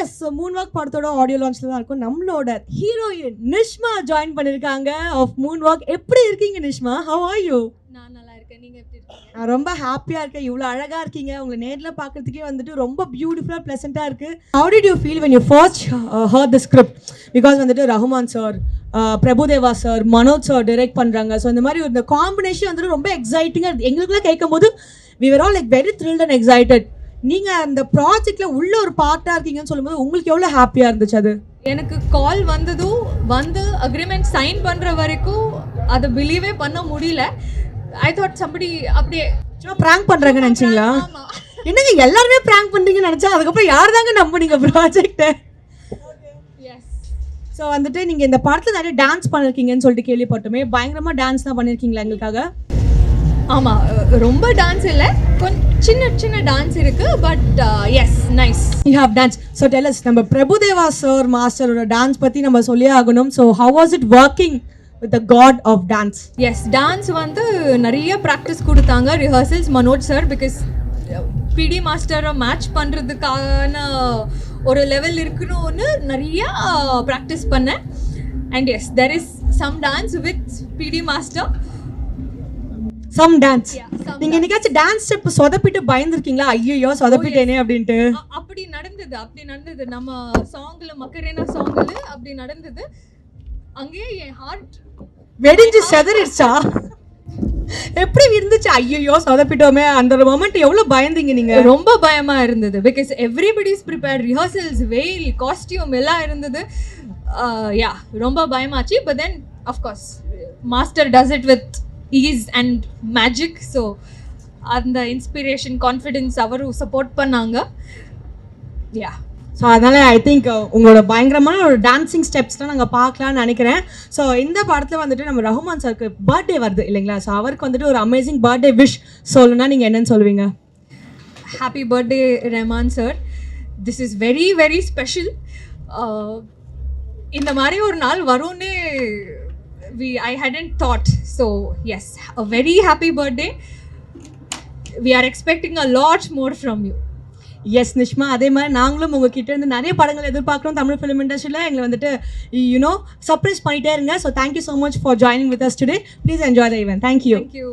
S Moon walk படத்தோட audio லான்ச்ல தான் இருக்கும். நம்மளோட ஹீரோயின் நிஷ்மா ஜாயின் பண்ணிருக்காங்க. ஆஃப் மூன் வாக் எப்படி இருக்கீங்க நிஷ்மா? ஹவ் ஆர் யூ நான் நல்லா இருக்கேன். நீங்க எப்படி இருக்கீங்க? நான் ரொம்ப ஹாப்பியா இருக்கேன். இவ்வளோ அழகா இருக்கீங்க. உங்களை நேர்ல பார்க்கறதுக்கே வந்துட்டு ரொம்ப பியூட்டிஃபுல்லா ப்ளசண்டா இருக்கு. How did you feel you first uh, heard the script? Because வந்துட்டு Rahman sir Prabhudeva sir Manoj sir direct பண்றாங்க. ஸோ இந்த மாதிரி இந்த காம்பினேஷன் வந்துட்டு ரொம்ப எக்ஸைட்டிங்காக இருக்கு. எங்களுக்குலாம் கேட்கும் போது we all like very thrilled and excited நீங்க அந்த ப்ராஜெக்ட்ல உள்ள ஒரு பார்ட்டா இருக்கீங்கன்னு சொல்லும்போது உங்களுக்கு எவ்வளவு ஹாப்பியா இருந்துச்சு அது? எனக்கு கால் வந்ததும் வந்து அக்ரிமெண்ட் சைன் பண்ற வரைக்கும் அதை பிலீவே பண்ண முடியல. ஐ தாட் சம்படி அப்படியே சும்மா ப்ராங்க் பண்றாங்கன்னு நினைச்சீங்களா? என்னங்க எல்லாருமே ப்ராங்க் பண்றீங்கன்னு நினைச்சா அதுக்கப்புறம் யார் தாங்க நம்புனீங்க ப்ராஜெக்ட்டை எஸ் ஸோ வந்துட்டு நீங்கள் இந்த படத்தில் நிறைய டான்ஸ் பண்ணிருக்கீங்கன்னு சொல்லிட்டு கேள்விப்பட்டோமே. பயங்கரமாக டான்ஸ்லாம் பண்ணியிருக்கீங்களா எங்களுக்காக? ஆமா அஹ், ரொம்ப டான்ஸ் இல்ல. கொஞ்சம் சின்ன சின்ன டான்ஸ் இருக்கு uh, but yes nice you have dance so tell us நம்ம பிரபுதேவா சார் மாஸ்டரோட டான்ஸ் பற்றி நம்ம சொல்லியே ஆகணும். So how was it working with the God of dance yes dance வந்து நிறைய ப்ராக்டிஸ் கொடுத்தாங்க. ரிஹர்சல்ஸ் மனோஜ் சார் பிகாஸ் பிடி மாஸ்டரை மேட்ச் பண்ணுறதுக்கான ஒரு லெவல் இருக்கணும்னு நிறையா ப்ராக்டிஸ் பண்ணேன். And as there is some dance with PT master some dance நீங்கள் என்னைக்காச்சும் டான்ஸ் ஸ்டெப் சொதப்பிட்டு பயந்துருக்கீங்களா? ஐயோ சொதப்பிட்டேனே அப்படின்ட்டு. அப்படி நடந்தது அப்படி நடந்தது. நம்ம சாங்ல மக்கரேனா சாங்ல அப்படி நடந்தது. அங்கேயே என் ஹார்ட் வெடிஞ்சு செதறிடுச்சா? எப்படி இருந்துச்சு ஐயோ சொதப்பிட்டோமே. அந்த மொமெண்ட் எவ்வளோ பயந்தீங்க நீங்கள் ரொம்ப பயமா இருந்தது. பிகாஸ் எவ்ரிபடிஸ் ப்ரிப்பேர்ட் ரிஹர்சல்ஸ் வெயில் காஸ்டியூம் எல்லாம் இருந்தது. யா ரொம்ப பயமாச்சு. But then of course master does it with ease and magic so அந்த இன்ஸ்பிரேஷன் கான்ஃபிடென்ஸ் அவரும் சப்போர்ட் பண்ணாங்க. யா ஸோ அதனால ஐ திங்க் உங்களோட பயங்கரமான ஒரு டான்சிங் ஸ்டெப்ஸ்லாம் நாங்கள் பார்க்கலாம்னு நினைக்கிறேன். ஸோ இந்த படத்தில் வந்துட்டு நம்ம ரஹ்மான் சாருக்கு பர்த்டே வருது இல்லைங்களா? ஸோ அவருக்கு வந்துட்டு ஒரு அமேசிங் பர்த்டே விஷ் சொல்லணும்னா நீங்கள் என்னன்னு சொல்லுவீங்க? Happy birthday ரெமான் sir this is very very special இந்த மாதிரி ஒரு நாள் வரும்னு we I hadn't thought so as a very happy birthday we are expecting a lot more from you as Nishma அதே மாதிரி நாங்களும் உங்ககிட்ட இருந்து நிறைய படங்கள் எதிர்பார்க்குறோம். தமிழ் ஃபிலிம் இண்டஸ்ட்ரியில் எங்களை வந்துட்டு யூனோ சர்ப்ரைஸ் பண்ணிட்டே இருங்க. So thank you so much for joining with us today please enjoy the even thank you thank you